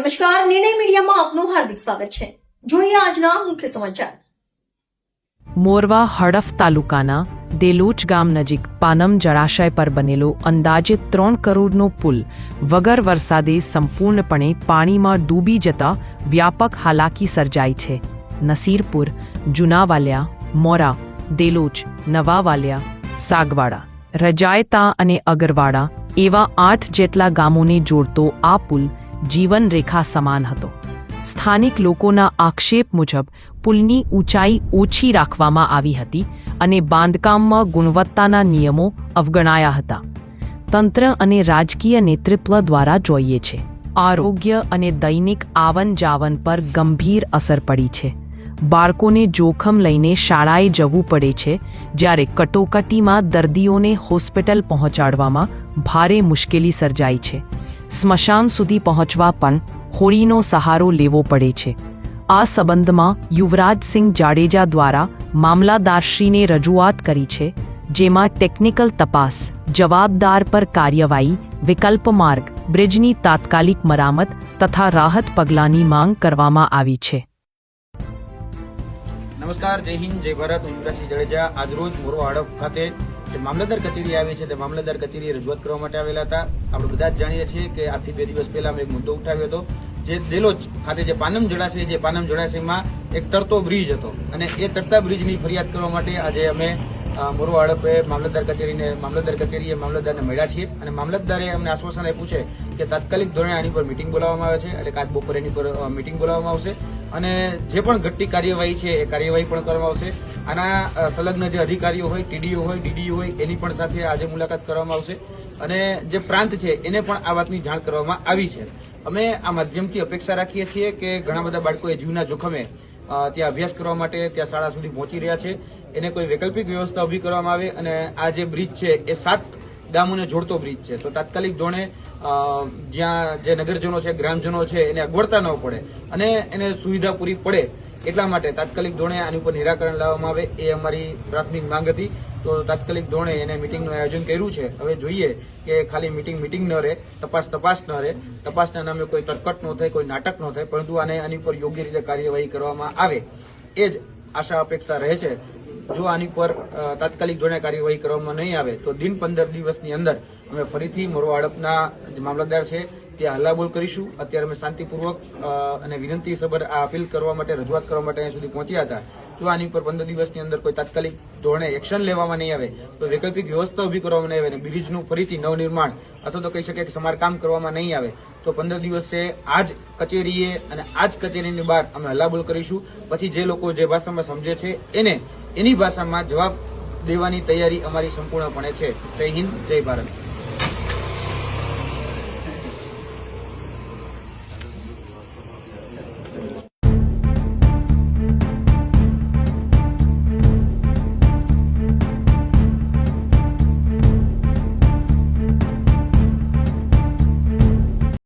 નમસ્કાર, નિર્ણય મીડિયામાં આપનું હાર્દિક સ્વાગત છે. જોઈએ આજના મુખ્ય સમાચાર. મોરવા હડફ તાલુકાના દેલુચ ગામ નજીક પાનમ જળાશય પર બનેલો અંદાજે ત્રણ કરોડનો પુલ વગર વરસાદે સંપૂર્ણપણે પાણીમાં ડૂબી જતા વ્યાપક હાલાકી સર્જાઈ છે. નસીરપુર, જૂનાવાલિયા, મોરા, દેલુચ, નવાવાલિયા, સાગવાડા, રજાયતા અને અગરવાડા એવા આઠ જેટલા ગામોને જોડતો આ પુલ જીવનરેખા સમાન હતો. સ્થાનિક લોકોના આક્ષેપ મુજબ, પુલની ઊંચાઈ ઓછી રાખવામાં આવી હતી અને બાંધકામમાં ગુણવત્તાના નિયમો અવગણાયા હતા. તંત્ર અને રાજકીય નેતૃત્વ દ્વારા જોઈએ છે. આરોગ્ય અને દૈનિક આવન જાવન પર ગંભીર અસર પડી છે. બાળકોને જોખમ લઈને શાળાએ જવું પડે છે, જ્યારે કટોકટીમાં દર્દીઓને હોસ્પિટલ પહોંચાડવામાં ભારે મુશ્કેલી સર્જાઈ છે. સ્મશાન સુધી પહોંચવા પણ હોળીનો સહારો લેવો પડે છે. આ સંબંધમાં યુવરાજસિંહ જાડેજા દ્વારા મામલાદારશ્રીને રજૂઆત કરી છે, જેમાં ટેકનિકલ તપાસ, જવાબદાર પર કાર્યવાહી, વિકલ્પ માર્ગ, બ્રિજની તાત્કાલિક મરામત તથા રાહત પગલાંની માંગ કરવામાં આવી છે. નમસ્કાર, જય હિન્દ, જય ભારત. હું ઇન્દ્રસિંહ જાડેજા. આજરોજ મોરો હડપ ખાતે જે મામલતદાર કચેરી આવી છે તે મામલતદાર કચેરીએ રજૂઆત કરવા માટે આવેલા હતા. આપણે બધા જ જાણીએ છીએ કે આજથી બે દિવસ પહેલા અમે એક મુદ્દો ઉઠાવ્યો હતો, જે દેલોજ ખાતે જે પાનમ જળાશય છે પાનમ જળાશયમાં એક તરતો બ્રિજ હતો. અને એ તરતા બ્રિજની ફરિયાદ કરવા માટે આજે અમે અ, મોરો હડપે મામલતદાર કચેરીને મામલતદાર કચેરીએ મામલતદારને મળ્યા છીએ અને મામલતદારે અમને આશ્વાસન આપ્યું છે કે તાત્કાલિક ધોરણે આની પર મિટિંગ બોલાવવામાં આવે છે. એટલે કાચ બપોરે એની પર મિટિંગ બોલાવવામાં આવશે. અને જે પણ ઘટતી કાર્યવાહી છે એ કાર્યવાહી પણ કરવામાં આવશે. આના સંલગ્ન જે અધિકારીઓ હોય ટીડીઓ હોય ડીડીઓ હોય એની પણ સાથે આજે મુલાકાત કરવામાં આવશે. અને જે પ્રાંત છે એને પણ આ વાતની જાણ કરવામાં આવી છે. અમે આ માધ્યમથી અપેક્ષા રાખીએ છીએ કે ઘણા બધા બાળકોએ જીવના જોખમે ત્યાં અભ્યાસ કરવા માટે ત્યાં શાળા સુધી પહોંચી રહ્યા છે. એને કોઈ વૈકલ્પિક વ્યવસ્થા ઊભી કરવામાં આવે અને આ જે બ્રિજ છે, એ સાત ગામોને જોડતો બ્રિજ છે. તો તાત્કાલિક ધોરણે જ્યાં જે નગરજનો છે, ગ્રામજનો છે, એને અગવડતા ન પડે અને એને સુવિધા પૂરી પડે એટલા માટે તાત્કાલિક ધોરણે આની ઉપર નિરાકરણ લાવવામાં આવે એ અમારી પ્રાથમિક માંગ હતી. તો તાત્કાલિક ધોરણે એને મિટિંગનું આયોજન કર્યું છે. હવે જોઈએ કે ખાલી મિટિંગ મિટિંગ ન રહે, તપાસ તપાસ ન રહે, તપાસના નામે કોઈ તરકટ ન થાય, કોઈ નાટક ન થાય, પરંતુ આને આની ઉપર યોગ્ય રીતે કાર્યવાહી કરવામાં આવે. એ જ આશા અપેક્ષા રહે છે. જો આની પર તાત્કાલિક ધોરણે કાર્યવાહી કરવામાં નહીં આવે, તો દિન પંદર દિવસની અંદર અમે ફરીથી મોરવા હડપના મામલતદાર છે ત્યાં હલ્લાબોલ કરીશું. અત્યારે અમે શાંતિપૂર્વક અને વિનંતી સભર આ અપીલ કરવા માટે, રજૂઆત કરવા માટે અહીંયા સુધી પહોંચ્યા હતા. જો આની ઉપર પંદર દિવસની અંદર કોઈ તાત્કાલિક ધોરણે એક્શન લેવામાં નહીં આવે, તો વૈકલ્પિક વ્યવસ્થા ઊભી કરવામાં નહીં આવે અને બ્રિજનું ફરીથી નવનિર્માણ અથવા તો કહી શકાય કે સમારકામ કરવામાં નહીં આવે, તો પંદર દિવસે આ જ કચેરીએ અને આ જ કચેરીની બહાર અમે હલ્લાબોલ કરીશું. પછી જે લોકો જે ભાષામાં સમજે છે, એને એની ભાષામાં જવાબ દેવાની તૈયારી અમારી સંપૂર્ણપણે છે. જય હિન્દ, જય ભારત.